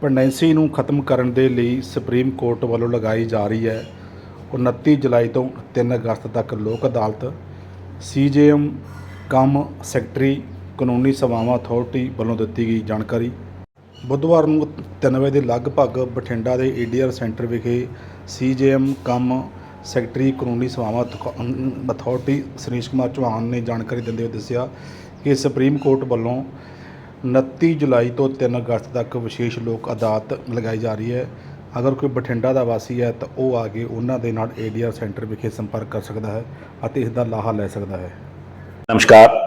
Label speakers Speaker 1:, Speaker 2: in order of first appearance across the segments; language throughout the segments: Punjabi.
Speaker 1: ਪੈਂਡੈਂਸੀ ਨੂੰ ਖਤਮ ਕਰਨ ਦੇ ਲਈ ਸੁਪਰੀਮ ਕੋਰਟ ਵੱਲੋਂ ਲਗਾਈ ਜਾ ਰਹੀ ਹੈ। 29 ਜੁਲਾਈ ਤੋਂ 3 ਅਗਸਤ ਤੱਕ ਲੋਕ ਅਦਾਲਤ ਸੀਜੇਐਮ ਕੰਮ ਸੈਕਟਰੀ, ਕਾਨੂੰਨੀ ਸੇਵਾਵਾਂ ਅਥਾਰਟੀ ਵੱਲੋਂ ਦਿੱਤੀ ਗਈ ਜਾਣਕਾਰੀ। ਬੁੱਧਵਾਰ ਨੂੰ 3 ਵਜੇ ਦੇ ਲਗਭਗ ਬਠਿੰਡਾ ਦੇ ਏਡੀਆਰ ਸੈਂਟਰ ਵਿਖੇ ਸੀਜੇਐਮ ਕੰਮ ਸੈਕਟਰੀ, ਕਾਨੂੰਨੀ ਸੇਵਾਵਾਂ ਅਥ- ਅਥਾਰਟੀ ਸੁਰੇਸ਼ ਕੁਮਾਰ ਚੌਹਾਨ ਨੇ ਜਾਣਕਾਰੀ ਦਿੰਦੇ ਹੋਏ ਦੱਸਿਆ ਕਿ ਸੁਪਰੀਮ ਕੋਰਟ ਵੱਲੋਂ 29 ਜੁਲਾਈ ਤੋਂ 3 ਅਗਸਤ ਤੱਕ ਵਿਸ਼ੇਸ਼ ਲੋਕ ਅਦਾਲਤ ਲਗਾਈ ਜਾ ਰਹੀ ਹੈ। ਅਗਰ ਕੋਈ ਬਠਿੰਡਾ ਦਾ ਵਾਸੀ ਹੈ ਤਾਂ ਉਹ ਆ ਕੇ ਉਹਨਾਂ ਦੇ ਨਾਲ ਏਡੀਆਰ ਸੈਂਟਰ ਵਿਖੇ ਸੰਪਰਕ ਕਰ ਸਕਦਾ ਹੈ ਅਤੇ ਇਸ ਦਾ ਲਾਹਾ ਲੈ ਸਕਦਾ ਹੈ।
Speaker 2: ਨਮਸਕਾਰ।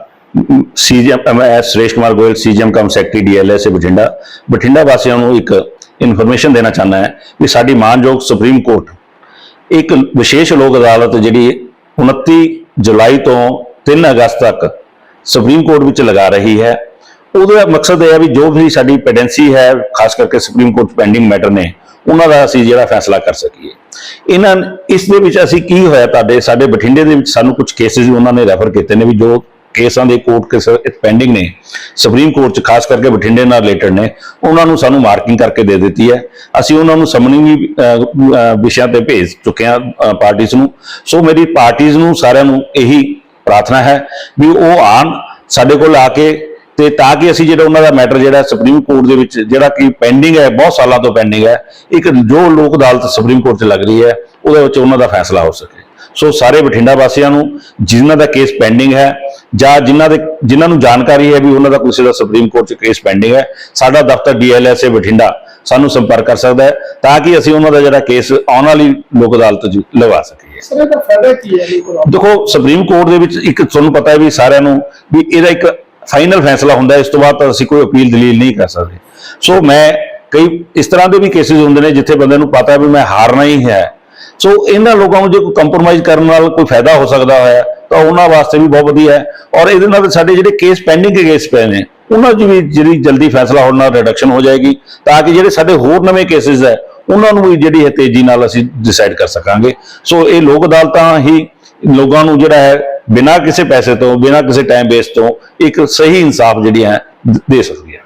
Speaker 2: ਸੀਜੀਐਮ ਮੈਂ Suresh Kumar Goyal, CGM cum secretary DLS Bathinda. Bathinda ਵਾਸੀਆਂ ਨੂੰ ਇੱਕ ਇਨਫੋਰਮੇਸ਼ਨ ਦੇਣਾ ਚਾਹੁੰਦਾ ਹੈ ਵੀ ਸਾਡੀ ਮਾਨਯੋਗ ਸੁਪਰੀਮ ਕੋਰਟ ਇੱਕ ਵਿਸ਼ੇਸ਼ ਲੋਕ ਅਦਾਲਤ ਜਿਹੜੀ 29 ਜੁਲਾਈ ਤੋਂ 3 ਅਗਸਤ ਤੱਕ ਸੁਪਰੀਮ ਕੋਰਟ ਵਿੱਚ ਲਗਾ ਰਹੀ ਹੈ। ਉਹਦਾ ਮਕਸਦ ਇਹ ਹੈ ਵੀ ਜੋ ਵੀ ਸਾਡੀ ਪੈਂਡੈਂਸੀ ਹੈ, ਖਾਸ ਕਰਕੇ ਸੁਪਰੀਮ ਕੋਰਟ ਪੈਂਡਿੰਗ ਮੈਟਰ ਨੇ, ਉਹਨਾਂ ਦਾ ਅਸੀਂ ਜਿਹੜਾ ਫੈਸਲਾ ਕਰ ਸਕੀਏ। ਇਹਨਾਂ ਇਸ ਦੇ ਵਿੱਚ ਅਸੀਂ ਕੀ ਹੋਇਆ ਤੁਹਾਡੇ, ਸਾਡੇ ਬਠਿੰਡੇ ਦੇ ਵਿੱਚ ਸਾਨੂੰ ਕੁਝ ਕੇਸਿਸ ਉਹਨਾਂ ਨੇ ਰੈਫਰ ਕੀਤੇ ਨੇ ਵੀ ਜੋ ਕੇਸਾਂ ਦੇ ਕੋਰਟ ਕੇਸ ਪੈਂਡਿੰਗ ਨੇ ਸੁਪਰੀਮ ਕੋਰਟ ਚ ਖਾਸ ਕਰਕੇ ਬਠਿੰਡੇ ਨਾਲ ਰਿਲੇਟਡ ਨੇ, ਉਹਨਾਂ ਨੂੰ ਸਾਨੂੰ ਮਾਰਕਿੰਗ ਕਰਕੇ ਦੇ ਦਿੱਤੀ ਹੈ। ਅਸੀਂ ਉਹਨਾਂ ਨੂੰ ਸਮਨਿੰਗ ਵੀ ਵਿਸ਼ਿਆਂ ਤੇ ਭੇਜ ਚੁੱਕੇ ਹਾਂ ਪਾਰਟੀਆਂ ਨੂੰ। ਸੋ ਮੇਰੀ ਪਾਰਟੀਆਂ ਨੂੰ ਸਾਰਿਆਂ ਨੂੰ ਇਹੀ ਪ੍ਰਾਰਥਨਾ ਹੈ ਵੀ ਉਹ ਆਣ ਸਾਡੇ ਕੋਲ ਆ ਕੇ ਤੇ ਤਾਂ ਕਿ ਅਸੀਂ ਜਿਹੜਾ ਉਹਨਾਂ ਦਾ ਮੈਟਰ ਜਿਹੜਾ ਸੁਪਰੀਮ ਕੋਰਟ ਦੇ ਵਿੱਚ ਜਿਹੜਾ ਕਿ ਪੈਂਡਿੰਗ ਹੈ ਬਹੁਤ ਸਾਲਾਂ ਤੋਂ ਪੈਂਡਿੰਗ ਹੈ ਇੱਕ ਜੋ ਲੋਕ ਅਦਾਲਤ ਸੁਪਰੀਮ ਕੋਰਟ 'ਚ ਲੱਗ ਰਹੀ ਹੈ ਉਹਦੇ ਵਿੱਚ ਉਹਨਾਂ ਦਾ ਫੈਸਲਾ ਹੋ ਸਕੇ। ਸੋ ਸਾਰੇ ਬਠਿੰਡਾ ਵਾਸੀਆਂ ਨੂੰ ਜਿਨ੍ਹਾਂ ਦਾ ਕੇਸ ਪੈਂਡਿੰਗ ਹੈ ਜਾਂ ਜਿਨ੍ਹਾਂ ਦੇ ਜਿਨ੍ਹਾਂ ਨੂੰ ਜਾਣਕਾਰੀ ਹੈ ਵੀ ਉਹਨਾਂ ਦਾ ਕਿਸੇ ਦਾ ਸੁਪਰੀਮ ਕੋਰਟ 'ਚ ਕੇਸ ਪੈਂਡਿੰਗ ਹੈ ਸਾਡਾ ਦਫ਼ਤਰ ਡੀਐਲਐਸਏ ਬਠਿੰਡਾ ਸਾਨੂੰ ਸੰਪਰਕ ਕਰ ਸਕਦਾ ਹੈ ਤਾਂ ਕਿ ਅਸੀਂ ਉਹਨਾਂ ਦਾ ਜਿਹੜਾ ਕੇਸ ਆਉਣ ਵਾਲੀ ਲੋਕ ਅਦਾਲਤ 'ਚ ਲਵਾ ਸਕੀਏ।
Speaker 3: ਸਰ ਇਹਦਾ ਫਾਇਦਾ ਕੀ ਹੈ
Speaker 2: ਦੇਖੋ ਸੁਪਰੀਮ ਕੋਰਟ ਦੇ ਵਿੱਚ ਇੱਕ ਤੁਹਾਨੂੰ ਪਤਾ ਹੈ ਵੀ ਸਾਰਿਆਂ ਨੂੰ ਵੀ ਇਹਦਾ ਇੱਕ ਫਾਈਨਲ ਫੈਸਲਾ ਹੁੰਦਾ ਇਸ ਤੋਂ ਬਾਅਦ ਤਾਂ ਅਸੀਂ ਕੋਈ ਅਪੀਲ ਦਲੀਲ ਨਹੀਂ ਕਰ ਸਕਦੇ। ਸੋ ਮੈਂ ਕਈ ਇਸ ਤਰ੍ਹਾਂ ਦੇ ਵੀ ਕੇਸਿਸ ਹੁੰਦੇ ਨੇ ਜਿੱਥੇ ਬੰਦੇ ਨੂੰ ਪਤਾ ਵੀ ਮੈਂ ਹਾਰਨਾ ਹੀ ਹੈ। ਸੋ ਇਹਨਾਂ ਲੋਕਾਂ ਨੂੰ ਜੇ ਕੋਈ ਕੰਪਰੋਮਾਈਜ਼ ਕਰਨ ਨਾਲ ਕੋਈ ਫਾਇਦਾ ਹੋ ਸਕਦਾ ਹੋਇਆ ਤਾਂ ਉਹਨਾਂ ਵਾਸਤੇ ਵੀ ਬਹੁਤ ਵਧੀਆ ਹੈ। ਔਰ ਇਹਦੇ ਨਾਲ ਸਾਡੇ ਜਿਹੜੇ ਕੇਸ ਪੈਂਡਿੰਗ ਕੇਸ ਪਏ ਨੇ, ਉਹਨਾਂ 'ਚ ਵੀ ਜਿਹੜੀ ਜਲਦੀ ਫੈਸਲਾ ਹੋਣ ਨਾਲ ਰਿਡਕਸ਼ਨ ਹੋ ਜਾਏਗੀ, ਤਾਂ ਕਿ ਜਿਹੜੇ ਸਾਡੇ ਹੋਰ ਨਵੇਂ ਕੇਸਿਸ ਹੈ, ਉਹਨਾਂ ਨੂੰ ਵੀ ਜਿਹੜੀ ਹੈ ਤੇਜ਼ੀ ਨਾਲ ਅਸੀਂ ਡਿਸਾਈਡ ਕਰ ਸਕਾਂਗੇ। ਸੋ ਇਹ ਲੋਕ ਅਦਾਲਤਾਂ ਹੀ ਲੋਕਾਂ ਨੂੰ ਜਿਹੜਾ ਹੈ, ਬਿਨਾਂ ਕਿਸੇ ਪੈਸੇ ਤੋਂ, ਬਿਨਾਂ ਕਿਸੇ ਟਾਈਮ ਵੇਸਟ ਤੋਂ ਇੱਕ ਸਹੀ ਇਨਸਾਫ ਜਿਹੜੀ ਹੈ ਦੇ ਸਕਦੀ ਹੈ।